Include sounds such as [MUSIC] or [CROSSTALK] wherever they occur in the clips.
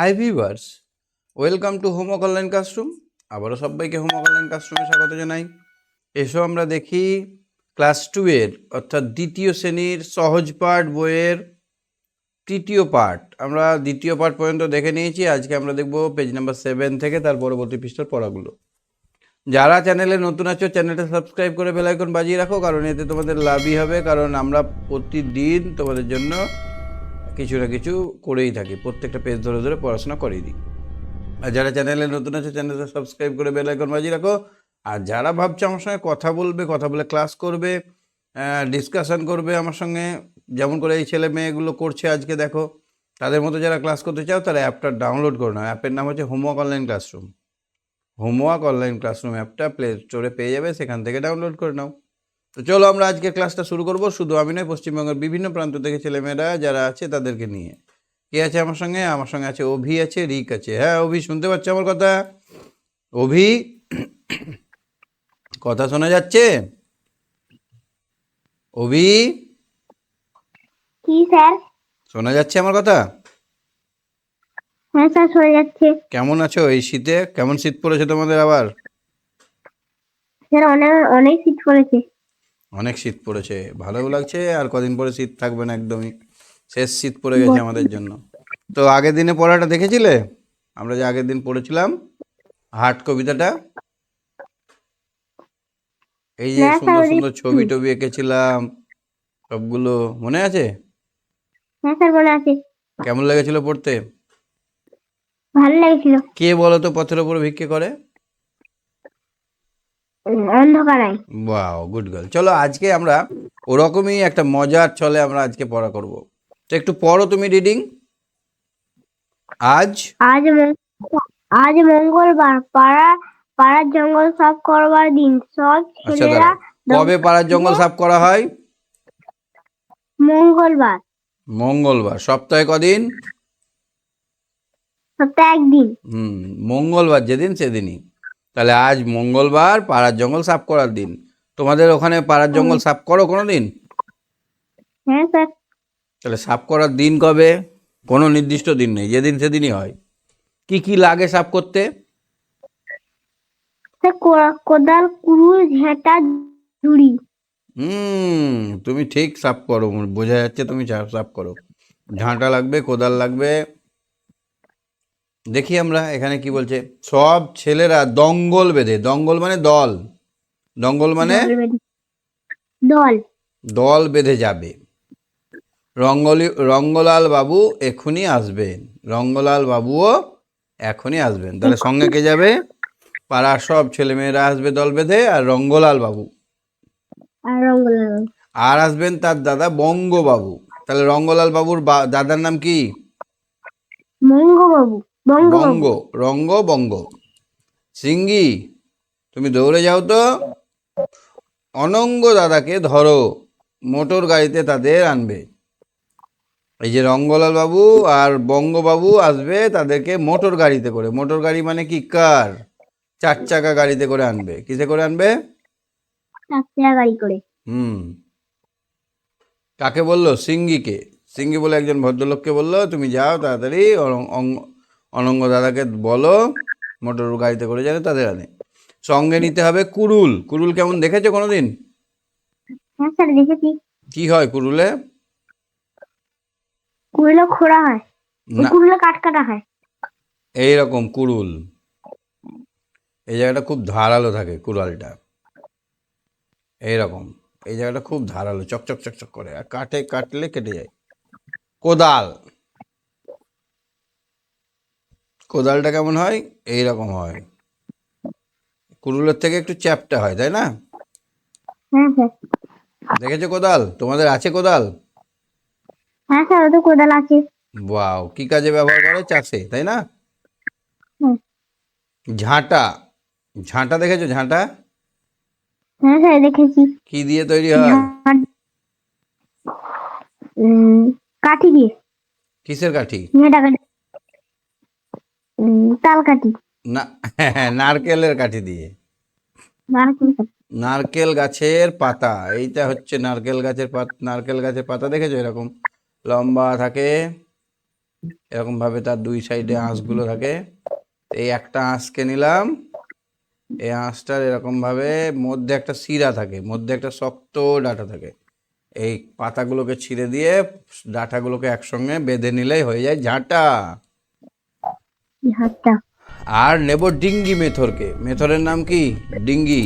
Hi viewers welcome to homework online classroom আবারও সবাইকে homework online ক্লাসরুমে স্বাগত জানাই। এসো আমরা দেখি ক্লাস টুয়ের অর্থাৎ দ্বিতীয় শ্রেণির সহজ পাঠ বইয়ের তৃতীয় পার্ট আমরা দ্বিতীয় পার্ট পর্যন্ত দেখে নিয়েছি। আজকে আমরা দেখব পেজ নাম্বার সেভেন থেকে তার পরবর্তী পৃষ্ঠার পড়াগুলো। যারা চ্যানেলে নতুন আছো চ্যানেলটা সাবস্ক্রাইব করে বেল আইকন বাজিয়ে রাখো, কারণ এতে তোমাদের লাভই হবে, কারণ আমরা প্রতিদিন তোমাদের জন্য কিছু না কিছু করেই থাকি। প্রত্যেকটা পেজ ধরে ধরে পড়াশোনা করেই দিই। আর যারা চ্যানেলে নতুন আছে চ্যানেলটা সাবস্ক্রাইব করে বেল আইকন বাজিয়ে রাখো। আর যারা ভাবছে আমার সঙ্গে কথা বলবে, কথা বলে ক্লাস করবে ডিসকাশন করবে আমার সঙ্গে, যেমন করে এই ছেলে মেয়েগুলো করছে আজকে দেখো, তাদের মতো যারা ক্লাস করতে চাও, তারা অ্যাপটা ডাউনলোড করে নাও। অ্যাপের নাম হচ্ছে homework online classroom homework online classroom অ্যাপটা প্লে স্টোরে পেয়ে যাবে, সেখান থেকে ডাউনলোড করে নাও। তো চলো আমরা আজকে ক্লাসটা শুরু করব। শুধু আমি নয় পশ্চিমবঙ্গের বিভিন্ন প্রান্ত থেকে ছেলেমেয়েরা যারা আছে তাদেরকে নিয়ে। কে আছে আমার সঙ্গে? আমার সঙ্গে আছে অভি আছে রিক আছে। হ্যাঁ অভি শুনতে পাচ্ছ আমার কথা? অভি কথা শোনা যাচ্ছে? অভি? কি স্যার? শোনা যাচ্ছে আমার কথা? হ্যাঁ স্যার শোনা যাচ্ছে। কেমন আছো এই শীতে? কেমন শীত পড়েছে তোমাদের আবার? স্যার অনেক অনেক শীত পড়েছে। অনেক শীত পড়েছে ভালোও লাগছে আর কদিন পরে শীত থাকবে না একদমই। শেষ শীত পড়ে গেছে আমাদের জন্য। তো আগের দিনে পড়াটা দেখেছিলে? আমরা যে আগের দিন পড়েছিলাম হাট কবিতাটা? এই যে সুন্দর সুন্দর ছবি টবি এঁকেছিলাম সবগুলো মনে আছে? হ্যাঁ স্যার মনে আছে। কেমন লেগেছিল পড়তে? ভালো লেগেছিল। কে বলো তো পথের উপর ভিক্ষে করে? অন্ধকারায় গুড গার্ল চলো আজকে আমরা ওরকমই একটা মজার চলে আমরা আজকে পড়া করব। তো একটু পড়ো তুমি রিডিং আজ? আজ আজ মঙ্গলবার। পাড়া পাড়ার জঙ্গল সাফ করবার দিন। সব আচ্ছা ছেলেরা কবে পাড়ার জঙ্গল সাফ করা হয়? মঙ্গলবার। মঙ্গলবার। সপ্তাহে কদিন? সপ্তাহে একদিন। হুম মঙ্গলবার যেদিন সেদিনই। তাহলে আজ মঙ্গলবার পাড়ার জঙ্গল সাফ করার দিন। তোমাদের ওখানে পাড়ার জঙ্গল সাফ করো কোনো দিন হ্যাঁ স্যার। তাহলে সাফ করার দিন কবে? কোনো নির্দিষ্ট দিন নেই যেদিন সেদিনই হয়। কি কি লাগে সাফ করতে? কোদাল কুড়ুল ঝেঁটা ঝুড়ি। হুম তুমি ঠিক সাফ করো বোঝা যাচ্ছে তুমি সাফ করো। ঝাঁটা লাগবে কোদাল লাগবে দেখি আমরা এখানে কি বলছে সব ছেলেরা দঙ্গল বেঁধে দঙ্গল মানে দল দঙ্গল মানে দল দল। বেঁধে যাবে। রঙ্গলি রঙ্গলাল বাবু এখনই আসবেন রঙ্গলাল বাবুও এখনই আসবেন। তাহলে সঙ্গে কে যাবে? পাড়ার সব ছেলেমেয়েরা আসবে দল বেঁধে আর রঙ্গলাল বাবু। আর আসবেন তার দাদা বঙ্গবাবু। তাহলে রঙ্গলাল বাবুর বা- দাদার নাম কি? মঙ্গবাবু। বঙ্গবাবু বঙ্গ। রঙ্গ বঙ্গ। সিঙ্গি তুমি দৌড়ে যাও তো। অনঙ্গ দাদাকে ধরো মোটর গাড়িতে তাদের আনবে। এই যে রঙ্গলাল বাবু আর বঙ্গবাবু আসবে তাদেরকে মোটর গাড়িতে করে। মোটর গাড়ি মানে কি? কার? চার চাকা গাড়িতে করে আনবে। কিসে করে আনবে? চারটা গাড়ি করে। হুম। কাকে বলল? সিঙ্গিকে। সিঙ্গি বলে একজন ভদ্রলোককে বলল তুমি যাও তাড়াতাড়ি অনঙ্গ দাদাকে বলো মোটর গাড়িতে করে যাবে তাদের আনে। সঙ্গে নিতে হবে কুরুল। কুরুল কেমন দেখেছ কোনোদিন? হ্যাঁ কি হয় কুরুলে? কুড়িলে খোড়া হয়। না। কুড়িলে কাট কাটা হয়। এইরকম কুরুল। এই জায়গাটা খুব ধারালো থাকে কুড়ালটা। এইরকম এই জায়গাটা খুব ধারালো চকচক চকচক করে। আর কাটে কাটলে কেটে যায়। কোদাল। কোদালটা কেমন হয়? এই রকম হয়। কুরুলের থেকে একটু চ্যাপটা হয় তাই না? হ্যাঁ দেখেছ কোদাল? তোমাদের আছে কোদাল? হ্যাঁ স্যার ওদের কোদাল আছে। বাও কি কাজে ব্যবহার করে চাষে তাই না? ঝাঁটা ঝাঁটা দেখেছ ঝাঁটা? হ্যাঁ স্যার দেখেছি। কি দিয়ে তৈরি হয়? কাঠি দিয়ে। কিসের কাঠি? কাঠি তাল কাঠি। না [LAUGHS] নারকেলের কাঠি দিয়ে। নারকেল। নারকেল গাছের পাতা এইটা হচ্ছে নারকেল গাছের পাতা নারকেল গাছের পাতা দেখেছ এরকম? লম্বা থাকে এরকম ভাবে তার দুই সাইডে আঁশগুলো থাকে। এই একটা আঁশকে নিলাম এই আঁশটার এরকম ভাবে মধ্যে একটা শিরা থাকে মধ্যে একটা শক্ত ডাঁটা থাকে। এই পাতাগুলোকে ছিঁড়ে দিয়ে ডাঁটাগুলোকে একসঙ্গে বেঁধে নিলেই হয়ে যায় ঝাঁটা। আর নেব ডিঙ্গি মেথরকে। মেথরের নাম কি? ডিঙ্গি।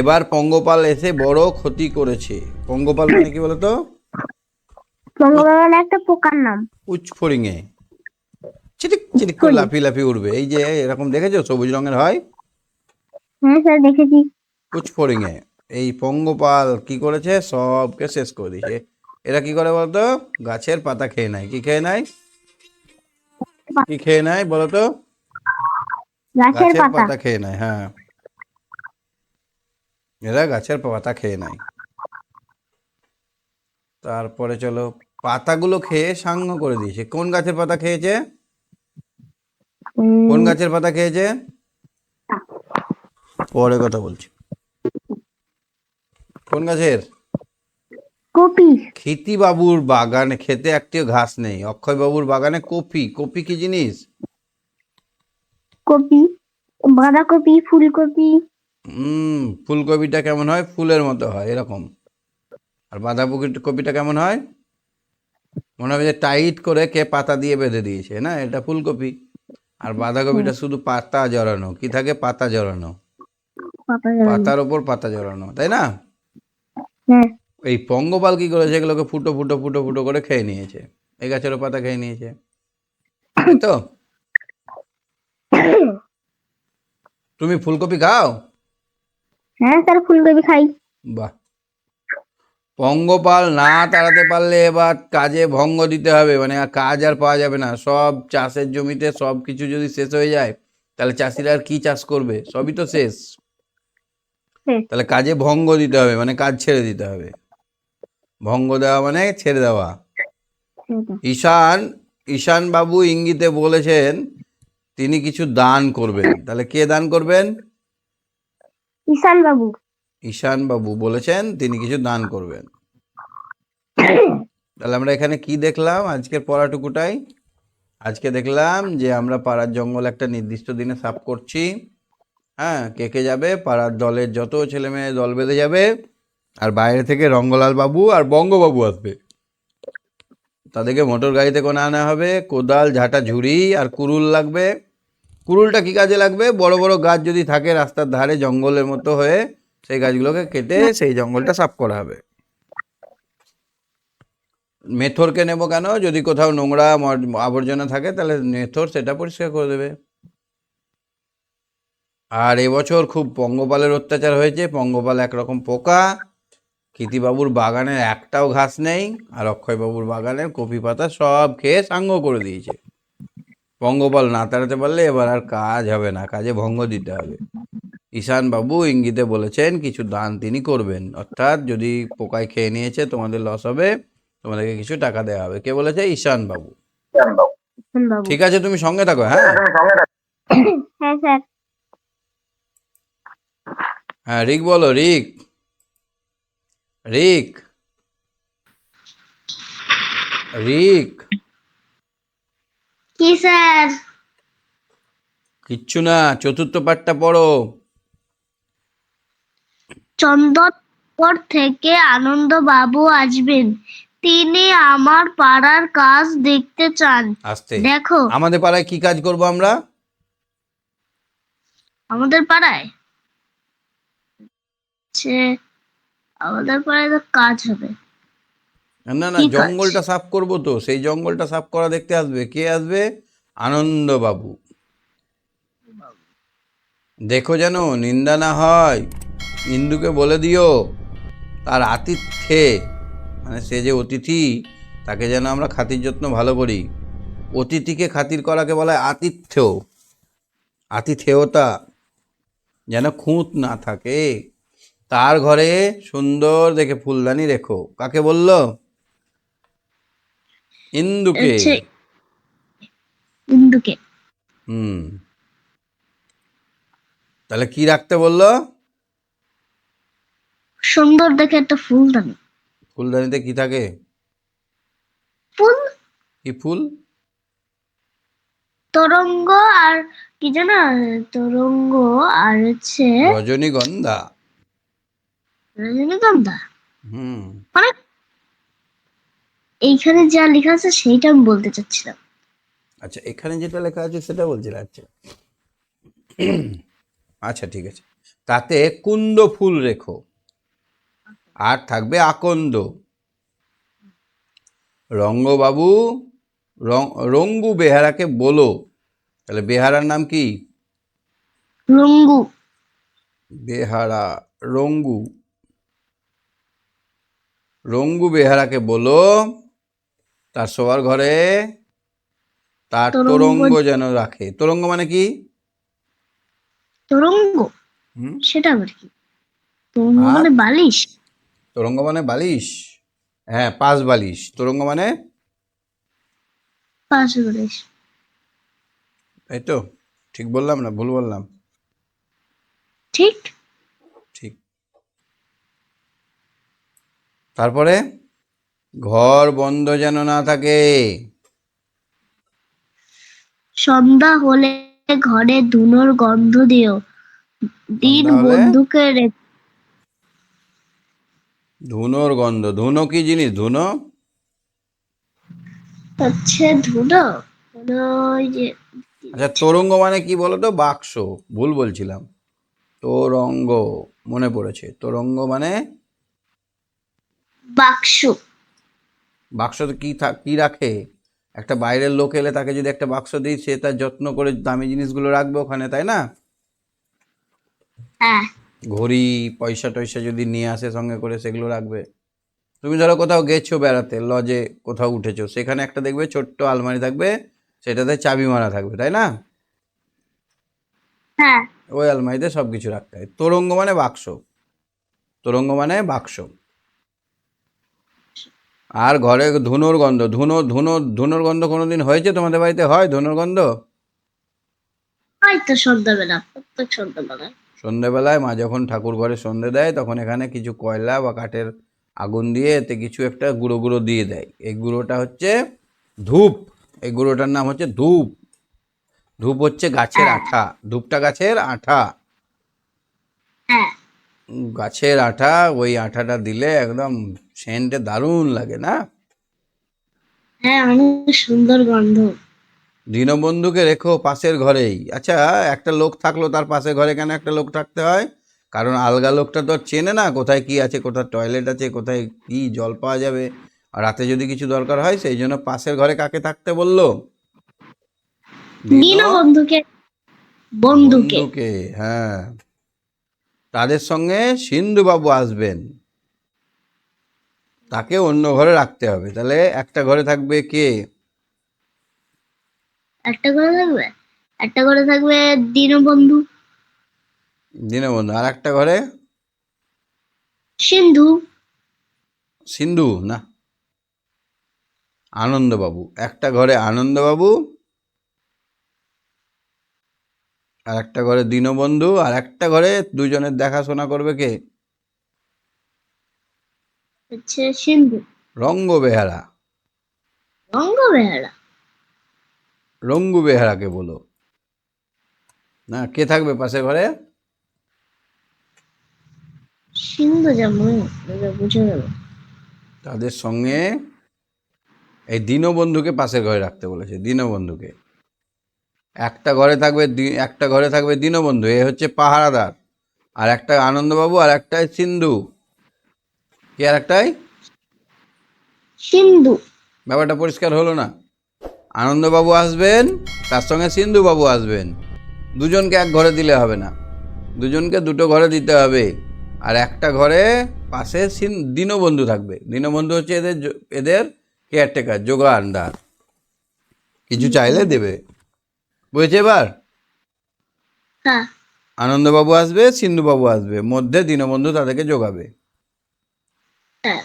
এবার পঙ্গপাল এসে বড় ক্ষতি করেছে। পঙ্গপাল মানে কি বলতো? মঙ্গলবার একটা পোকার নাম। উচ্ফড়িংয়ে চিটিক চিটিক করে লাফি লাফি উঠবে এই যে এরকম দেখেছ? সবুজ রঙের হয়? হ্যাঁ স্যার দেখেছি। উচ্ফড়িংয়ে এই পঙ্গপাল কি করেছে? সবকে শেষ করে দিয়েছে। এরা কি করে বলতো? গাছের পাতা খেয়ে নেয়। কি খেয়ে নেয়? কি খেয়ে নেয় বলতো গাছের গাছের পাতা। পাতা খেয়ে নেয় হ্যাঁ। এরা গাছের পাতা খেয়ে নেয়। তারপরে চলো পাতাগুলো খেয়ে সাঙ্গ করে দিয়েছে। কোন গাছের পাতা খেয়েছে? কোন গাছের পাতা খেয়েছে? পরে কথা বলছি। কোন গাছের? কপি? খিতি বাবুর বাগানে খেতে একটিও ঘাস নেই। অক্ষয় বাবুর বাগানে কপি। কপি কি জিনিস? কপি। বাঁধাকপি ফুলকপি। হুম ফুলকপিটা কেমন হয়? ফুলের মতো হয় এরকম। আর বাঁধাকপি কপিটা কেমন হয়? মনে হবে যে টাইট করে কে পাতা দিয়ে বেঁধে দিয়েছে না? এটা ফুলকপি। আর বাঁধাকপিটা শুধু পাতা জড়ানো। কি থাকে? পাতা জড়ানো। পাতা জড়ানো। পাতার ওপর পাতা জড়ানো তাই না? হ্যাঁ। এই পঙ্গপাল কি করেছে এগুলোকে ফুটো ফুটো ফুটো ফুটো করে খেয়ে নিয়েছে? এই গাছেরও পাতা খেয়ে নিয়েছে। [COUGHS] তো? তুমি ফুলকপি খাও? হ্যাঁ স্যার ফুলকপি খাই। বাহ। পঙ্গপাল না তাড়াতে পারলে এবার কাজে ভঙ্গ দিতে হবে। মানে আর কাজ আর পাওয়া যাবে না। সব চাষের জমিতে সব কিছু যদি শেষ হয়ে যায় তাহলে চাষিরা আর কি চাষ করবে? সবই তো শেষ। তাহলে কাজে ভঙ্গ দিতে হবে মানে কাজ ছেড়ে দিতে হবে। ভঙ্গ দেওয়া মানে ছেড়ে দেওয়া। ঈশান ঈশান বাবু ইঙ্গিতে বলেছেন তিনি কিছু দান করবেন। তাহলে কে দান করবেন? ঈশান বাবু। ঈশান বাবু বলেছেন তিনি কিছু দান করবেন। তাহলে আমরা এখানে কি দেখলাম? আজকের পড়াটুকুটাই। আজকে দেখলাম যে আমরা পাড়ার জঙ্গল একটা নির্দিষ্ট দিনে সাফ করছি। হ্যাঁ কে কে যাবে? পাড়ার দলের যত ছেলে মেয়ে দল বেঁধে যাবে আর বাইরে থেকে রঙ্গলাল বাবু আর বঙ্গবাবু আসবে। তাদেরকে মোটর গাড়িতে কোনো আনা হবে। কোদাল, ঝাঁটা, ঝুড়ি আর কুরুল লাগবে। কুরুলটা কি কাজে লাগবে? বড় বড় গাছ যদি থাকে রাস্তার ধারে জঙ্গলের মতো হয়ে, সেই গাছগুলোকে কেটে সেই জঙ্গলটা সাফ করা হবে। মেথরকে নেব কেন? যদি কোথাও নোংরা আবর্জনা থাকে, তাহলে মেথর সেটা পরিষ্কার করে দেবে। আর এবছর খুব পঙ্গপালের অত্যাচার হয়েছে। পঙ্গপাল একরকম পোকা। কীতিবাবুর বাগানের একটাও ঘাস নেই আর অক্ষয়বাবুর বাগানের কপি পাতা সব খেয়ে সাঙ্গ করে দিয়েছে। পঙ্গপাল না তাড়াতে পারলে এবার আর কাজ হবে না কাজে ভঙ্গ দিতে হবে। ঈশান বাবু ইঙ্গিতে বলেছেন কিছু দান তিনি করবেন। অর্থাৎ যদি পোকায় খেয়ে নিয়েছে তোমাদের লস হবে তোমাদেরকে কিছু টাকা দেওয়া হবে। কে বলেছে? ঈশান বাবু ঠিক আছে তুমি সঙ্গে থাকো হ্যাঁ? হ্যাঁ হ্যাঁ রিক বলো রিক। রিক। রিক। কি স্যার? কিচ্ছু না চতুর্থ পাঠটা পড়ো। চন্দনপুর থেকে আনন্দ বাবু আসবেন। তিনি আমার পাড়ার কাজ দেখতে চান। আসতে। দেখো। আমাদের পাড়ায় কি কাজ করব আমরা? আমাদের পাড়ায়? আমাদের পাড়ায় তো কাজ হবে। না না জঙ্গলটা সাফ করব তো সেই জঙ্গলটা সাফ করা দেখতে আসবে। কে আসবে? আনন্দ বাবু দেখো যেন নিন্দা না হয় ইন্দুকে বলে দিও তার আতিথ্যে। মানে সে যে অতিথি তাকে যেন আমরা খাতির যত্ন ভালো করি। অতিথিকে খাতির করাকে বলা হয় আতিথ্য। আতিথেয়তা। যেন খুঁত না থাকে। তার ঘরে সুন্দর দেখে ফুলদানি রেখো। কাকে বলল? ইন্দুকে। ইন্দুকে। হুম। তাহলে কি রাখতে বলল? সুন্দর দেখে একটা ফুলদানি। ফুলদানিতে কি থাকে? ফুল? কি ফুল? তরঙ্গ আর কি জানো তরঙ্গ আর হচ্ছে রজনীগন্ধা। হুম। মানে এইখানে যা লেখা আছে সেইটা আমি বলতে চাচ্ছিলাম। আচ্ছা এখানে যেটা লেখা আছে সেটা বলছিল আচ্ছা। আচ্ছা ঠিক আছে। তাতে কুন্দ ফুল রেখো। আর থাকবে আকন্দ। রঙ্গবাবু রঙ্গু বেহারাকে বলো। তাহলে বেহারার নাম কি? রঙ্গু। বেহারা রঙ্গু। রঙ্গু বেহারাকে বলো তার শোয়ার ঘরে তার তোরঙ্গ- তোরঙ্গ যেন রাখে। তোরঙ্গ মানে কি? তরঙ্গ? সেটা আবার কি? তরঙ্গ মানে বালিশ? তোরঙ্গ মানে বালিশ? হ্যাঁ পাঁচ বালিশ। তোরঙ্গ মানে? পাশে বালিশ। এই তো ঠিক বললাম না? ভুল বললাম। ঠিক? তারপরে ঘর বন্ধ যেন না থাকে। সন্ধ্যা হলে ঘরে ধুনোর গন্ধ দিও। দিন বন্ধুকে ধুনোর গন্ধ। ধুনো কি জিনিস? ধুনো? হচ্ছে ধুনো। আচ্ছা তোরঙ্গ মানে কি বলতো বাক্স। ভুল বলছিলাম। তোরঙ্গ। মনে পড়েছে। তোরঙ্গ মানে বাক্স। বাক্স কি কি রাখে? একটা বাইরের লোক এলে তাকে যদি একটা বাক্স দিই সে তার যত্ন করে দামি জিনিসগুলো রাখবে ওখানে তাই না? হ্যাঁ। ঘড়ি পয়সা টয়সা যদি নিয়ে আসে সঙ্গে করে সেগুলো রাখবে। তুমি ধরো কোথাও গেছো বেড়াতে লজে কোথাও উঠেছো সেখানে একটা দেখবে ছোট্ট আলমারি থাকবে সেটাতে চাবি মারা থাকবে তাই না? হ্যাঁ। ওই আলমারিতে সব কিছু রাখতে হয়। তোরঙ্গ মানে বাক্স। তোরঙ্গ মানে বাক্স। আর ঘরে ধুনোর গন্ধ ধুনো ধুনো ধুনোর গন্ধ কোনোদিন হয়েছে তোমাদের বাড়িতে? হয় ধুনোর গন্ধ? হয়তো সন্ধ্যাবেলা প্রত্যেক সন্ধ্যাবেলা সন্ধেবেলায় মা যখন ঠাকুর ঘরে সন্ধে দেয় তখন এখানে কিছু কয়লা বা কাঠের আগুন দিয়ে এতে কিছু একটা গুঁড়ো গুঁড়ো দিয়ে দেয়। এই গুঁড়োটা হচ্ছে ধূপ। এই গুঁড়োটার নাম হচ্ছে ধূপ। ধূপ হচ্ছে গাছের আঠা। ধূপটা গাছের আঠা। হ্যাঁ। গাছের আঠা ওই আঠাটা দিলে একদম সেন্টে দারুণ লাগে না? হ্যাঁ অনেক সুন্দর গন্ধ। দীনবন্ধুকে রেখো পাশের ঘরেই। আচ্ছা একটা লোক থাকল তার পাশের ঘরে কেন একটা লোক থাকতে হয়? কারণ আলগা লোকটা তো চেনে না কোথায় কি আছে কোথায় টয়লেট আছে কোথায় কি জল পাওয়া যাবে। আর রাতে যদি কিছু দরকার হয় সেই জন্য পাশের ঘরে কাকে থাকতে বলল? দিন বন্ধুকে বন্ধুকে। বন্ধুকে হ্যাঁ। তাদের সঙ্গে সিন্ধুবাবু আসবেন। তাকে অন্য ঘরে রাখতে হবে। তাহলে একটা ঘরে থাকবে কে? একটা করে থাকবে? একটা করে থাকবে দীনবন্ধু। দীনবন্ধু। আর একটা ঘরে? সিন্ধু। সিন্ধু না। আনন্দবাবু। একটা ঘরে আনন্দবাবু আর একটা ঘরে দীনবন্ধু আর একটা ঘরে দুজনের দেখাশোনা করবে কে? হচ্ছে সিন্ধু। রঙ্গ বেহারা রঙ্গ বেহারা রঙ্গু বেহারাকে বলো। না কে থাকবে পাশে ঘরে? সিন্ধু যেমন বুঝে গেল। তাদের সঙ্গে এই দীনবন্ধুকে পাশের ঘরে রাখতে বলেছে দীনবন্ধুকে। একটা ঘরে থাকবে একটা ঘরে থাকবে দীনবন্ধু এ হচ্ছে পাহারাদার। আর একটা আনন্দবাবু আর একটাই সিন্ধু। কি আর একটাই? সিন্ধু। ব্যাপারটা পরিষ্কার হলো না। আনন্দবাবু আসবেন তার সঙ্গে সিন্ধুবাবু আসবেন। দুজনকে এক ঘরে দিলে হবে না। দুজনকে দুটো ঘরে দিতে হবে। আর একটা ঘরে পাশে দীনবন্ধু থাকবে। দীনবন্ধু হচ্ছে এদের এদের কেয়ারটেকার যোগানদার। কিছু চাইলে দেবে। বুঝেছে এবার? হ্যাঁ। আনন্দবাবু আসবে সিন্ধুবাবু আসবে মধ্যে দীনবন্ধু তাদেরকে যোগাবে। হ্যাঁ।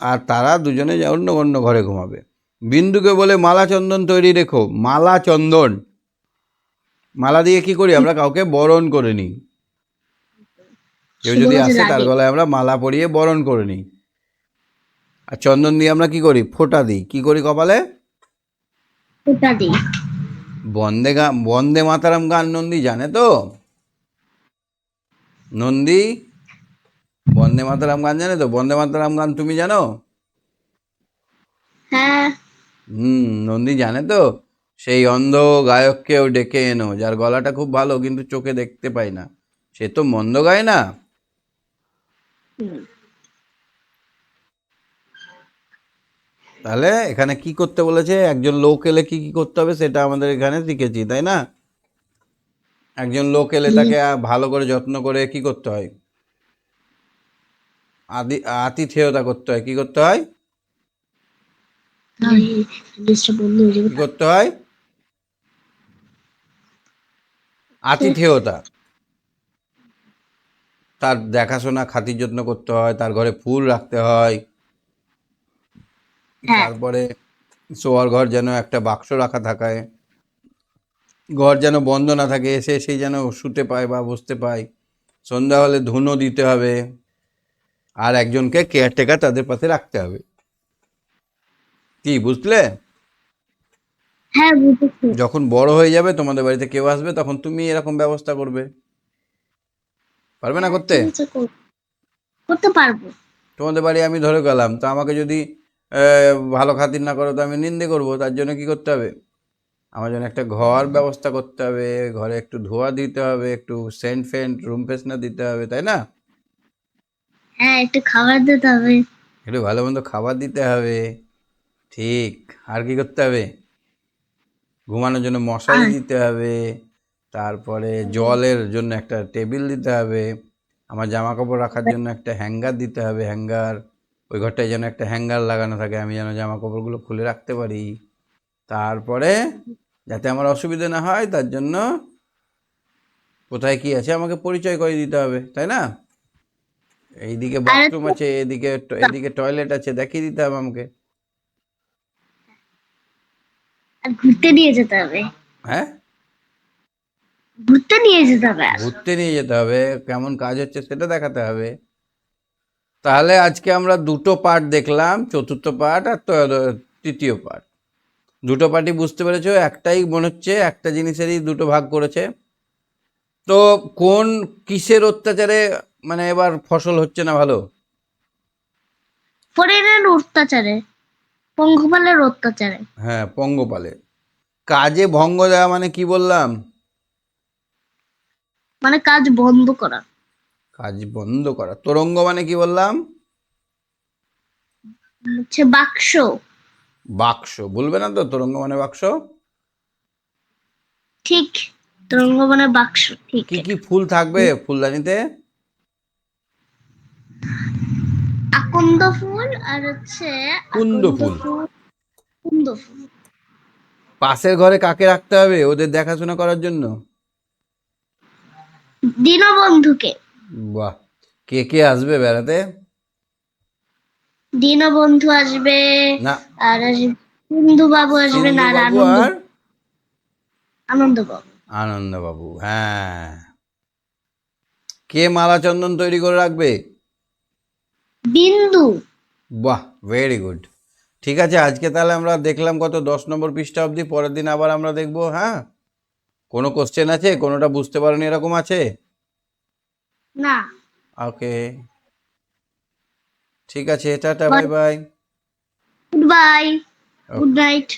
আর তারা দুজনে অন্য অন্য ঘরে ঘুমাবে। বিন্দুকে বলে মালা চন্দন তৈরি রেখো মালা চন্দন। মালা দিয়ে কি করি? আমরা কাউকে বরণ করে নিই। কেউ যদি আসে তার গলায় আমরা মালা পরিয়ে বরণ করে নিই। আর চন্দন দিয়ে আমরা কি করি? ফোঁটা দিই। কি করি কপালে? দিই বন্দে গান বন্দে মাতারাম গান নন্দী জানে তো? নন্দী? বন্দে মাতারাম গান জানে তো? বন্দে মাতারাম গান তুমি জানো? হ্যাঁ। হুম নন্দী জানে তো? সেই অন্ধ গায়ককেও ডেকে এনো যার গলাটা খুব ভালো কিন্তু চোখে দেখতে পাই না। সে তো মন্দ গায় না? তাহলে এখানে কি করতে বলেছে? একজন লোক এলে কি কি করতে হবে সেটা আমাদের এখানে শিখেছি তাই না? একজন লোক এলে তাকে ভালো করে যত্ন করে কি করতে হয়? আদি আতিথেয়তা করতে হয় কি করতে হয়? হয়ে কি করতে হয়? আতিথেয়তা। তার দেখাশোনা খাতির যত্ন করতে হয় তার ঘরে ফুল রাখতে হ্যাঁ। তারপরে শোয়ার ঘর যেন একটা বাক্স রাখা থাকায় ঘর যেন বন্ধ না থাকে এসে সেই যেন শুতে পায় বা বসতে পায়। সন্ধ্যা হলে ধুনো দিতে হবে আর একজনকে কেয়ারটেকার তাদের পাশে রাখতে হবে। কি বুঝলে? হ্যাঁ বুঝেছি। যখন বড় হয়ে যাবে তোমাদের বাড়িতে কেউ আসবে তখন তুমি এরকম ব্যবস্থা করবে। পারবে না করতে? করতে পারব। তোমাদের বাড়ি আমি ধরে গেলাম তো আমাকে যদি ভালো খাতির না করো তো আমি নিন্দে করব তার জন্য কি করতে হবে? আমার জন্য একটা ঘর ব্যবস্থা করতে হবে ঘরে একটু ধোয়া দিতে হবে একটু সেন্ট ফেন্ট রুম ফ্রেশনার দিতে হবে তাই না? হ্যাঁ একটু খাবার দিতে হবে। একটু ভালো মন্দ খাবার দিতে হবে। ঠিক আর কি করতে হবে? ঘুমানোর জন্য মশারি দিতে হবে তারপরে জলের জন্য একটা টেবিল দিতে হবে আমার জামা কাপড় রাখার জন্য একটা হ্যাঙ্গার দিতে হবে হ্যাঙ্গার ওই ঘরটায় যেন একটা হ্যাঙ্গার লাগানো থাকে আমি যেন জামা কাপড়গুলো খুলে রাখতে পারি। তারপরে যাতে আমার অসুবিধা না হয় তার জন্য কোথায় কি আছে আমাকে পরিচয় করে দিতে হবে তাই না? এইদিকে বাথরুম আছে এদিকে এদিকে টয়লেট আছে দেখিয়ে দিতে হবে আমাকে। আর ঘুরতে নিয়ে যেতে হবে। হ্যাঁ? ঘুরতে নিয়ে যেতে হবে ঘুরতে নিয়ে যেতে হবে কেমন কাজ হচ্ছে সেটা দেখাতে হবে। তাহলে আজকে আমরা দুটো পার্ট দেখলাম চতুর্থ পার্ট আর তৃতীয় পার্ট দুটো পার্টই বুঝতে পেরেছ একটাই মনে হচ্ছে একটা জিনিসেরই দুটো ভাগ করেছে। তো কোন কিসের অত্যাচারে মানে এবার ফসল হচ্ছে না ভালো? ফরেনের অত্যাচারে পঙ্গপালের অত্যাচারে। হ্যাঁ পঙ্গপালের কাজে ভঙ্গ দেওয়া মানে কি বললাম? মানে কাজ বন্ধ করা। কাজ বন্ধ করা। তোরঙ্গ মানে কি বললাম? বাক্স। বাক্স। বলবে না তো তোরঙ্গ মানে বাক্স? ঠিক তরঙ্গ মানে বাক্স ঠিক। কি কি ফুল থাকবে ফুলদানিতে? আকন্দ ফুল আর হচ্ছে কুন্দ ফুল। কুন্দ ফুল। পাশের ঘরে কাকে রাখতে হবে ওদের দেখাশোনা করার জন্য? দীনবন্ধুকে। বাহ। কে কে আসবে বেড়াতে? দীনবন্ধু আসবে না। আর কুন্দু বাবু আসবে না আর আনন্দ। আর? আনন্দ বাবু। হ্যাঁ। কে মালা চন্দন তৈরি করে রাখবে? বিন্দু। বাহ ভেরি গুড ঠিক আছে আজকে তাহলে আমরা দেখলাম কত দশ নম্বর পৃষ্ঠা অবধি পরের দিন আবার আমরা দেখব হ্যাঁ? কোনো কোশ্চেন আছে? কোনোটা বুঝতে পারোনি এরকম আছে? না। ওকে। ঠিক আছে tata bye bye good bye good night